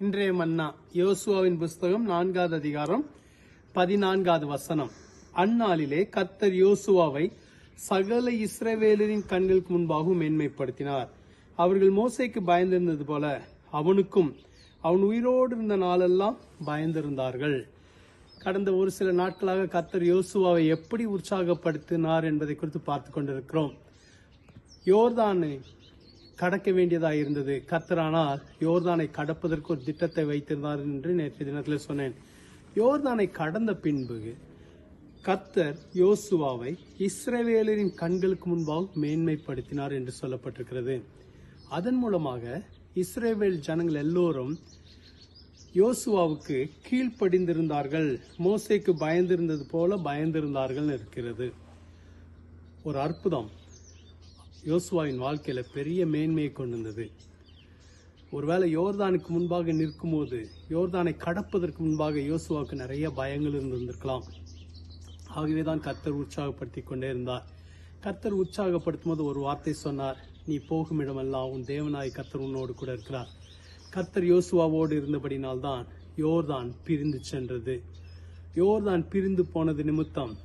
இன்றைய மன்னா யோசுவாவின் புஸ்தகம் நான்காவது அதிகாரம் பதினான்காவது வசனம். அந்நாளிலே கத்தர் யோசுவாவை சகல இஸ்ரவேலரின் கண்களுக்கு முன்பாக மேன்மைப்படுத்தினார். அவர்கள் மோசைக்கு பயந்திருந்தது போல அவனுக்கும் அவன் உயிரோடு இருந்த நாளெல்லாம் பயந்திருந்தார்கள். கடந்த ஒரு சில நாட்களாக கத்தர் யோசுவாவை எப்படி உற்சாகப்படுத்தினார் என்பதை குறித்து பார்த்து கொண்டிருக்கிறோம். யோர்தானை கடக்க வேண்டியதாக இருந்தது. கத்தரானால் யோர்தானை கடப்பதற்கு ஒரு திட்டத்தை வைத்திருந்தார் என்று நேற்று தினத்தில் சொன்னேன். யோர்தானை கடந்த பின்பு கத்தர் யோசுவாவை இஸ்ரவேலரின் கண்களுக்கு முன்பாக மேன்மைப்படுத்தினார் என்று சொல்லப்பட்டிருக்கிறது. அதன் மூலமாக இஸ்ரேவேல் ஜனங்கள் எல்லோரும் யோசுவாவுக்கு கீழ்ப்படிந்திருந்தார்கள். மோசைக்கு பயந்திருந்தது போல பயந்திருந்தார்கள் இருக்கிறது. ஒரு அற்புதம். யோசுவாவின் வாழ்க்கையில் பெரிய மேன்மையை கொண்டு வந்தது. ஒருவேளை யோர்தானுக்கு முன்பாக நிற்கும்போது யோர்தானை கடப்பதற்கு முன்பாக யோசுவாவுக்கு நிறைய பயங்கள் இருந்திருந்திருக்கலாம். ஆகவே தான் கர்த்தர் உற்சாகப்படுத்தி கொண்டே இருந்தார். கர்த்தர் உற்சாகப்படுத்தும் போது ஒரு வார்த்தை சொன்னார் நீ போகும் இடமெல்லாம் உன் தேவனாய் கர்த்தர் உன்னோடு கூட இருக்கிறார். கர்த்தர் யோசுவாவோடு இருந்தபடினால்தான் யோர்தான் பிரிந்து சென்றது. யோர்தான் பிரிந்து போனது நிமித்தம்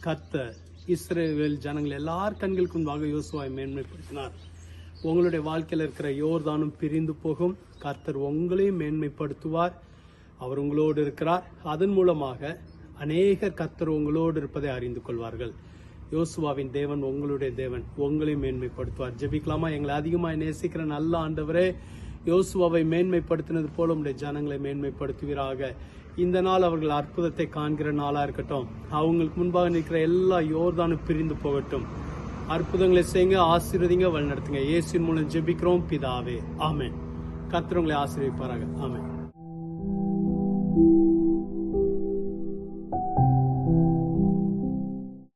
கர்த்தர் இஸ்ரேல் ஜனங்கள் எல்லார் கண்களுக்கு முன்பாக யோசுவாவை மேன்மைப்படுத்தினார். உங்களுடைய வாழ்க்கையில் இருக்கிற யோர்தானும் பிரிந்து போகும். கர்த்தர் உங்களையும் மேன்மைப்படுத்துவார். அவர் உங்களோடு இருக்கிறார். அதன் மூலமாக அநேகர் கர்த்தர் உங்களோடு இருப்பதை அறிந்து கொள்வார்கள். யோசுவாவின் தேவன் உங்களுடைய தேவன். உங்களையும் மேன்மைப்படுத்துவார். ஜெபிக்கலாமா? எங்களை அதிகமாக நேசிக்கிற நல்ல ஆண்டவரே யோசுவாவை மேன்மைப்படுத்தினது போல உடைய ஜனங்களை மேன்மைப்படுத்துவீராக. இந்த நாள் அவர்கள் அற்புதத்தை காண்கிற நாளா இருக்கட்டும். அவங்களுக்கு முன்பாக நிற்கிற எல்லா யோர்தானும் பிரிந்து போகட்டும். அற்புதங்களை செய்யுங்க ஆசீர்வதிங்க வழிநடத்துங்க. இயேசின் மூலம் ஜெபிக்கிறோம் பிதாவே. ஆமென். கர்த்தர் உங்களை ஆசீர்வதிப்பாராக.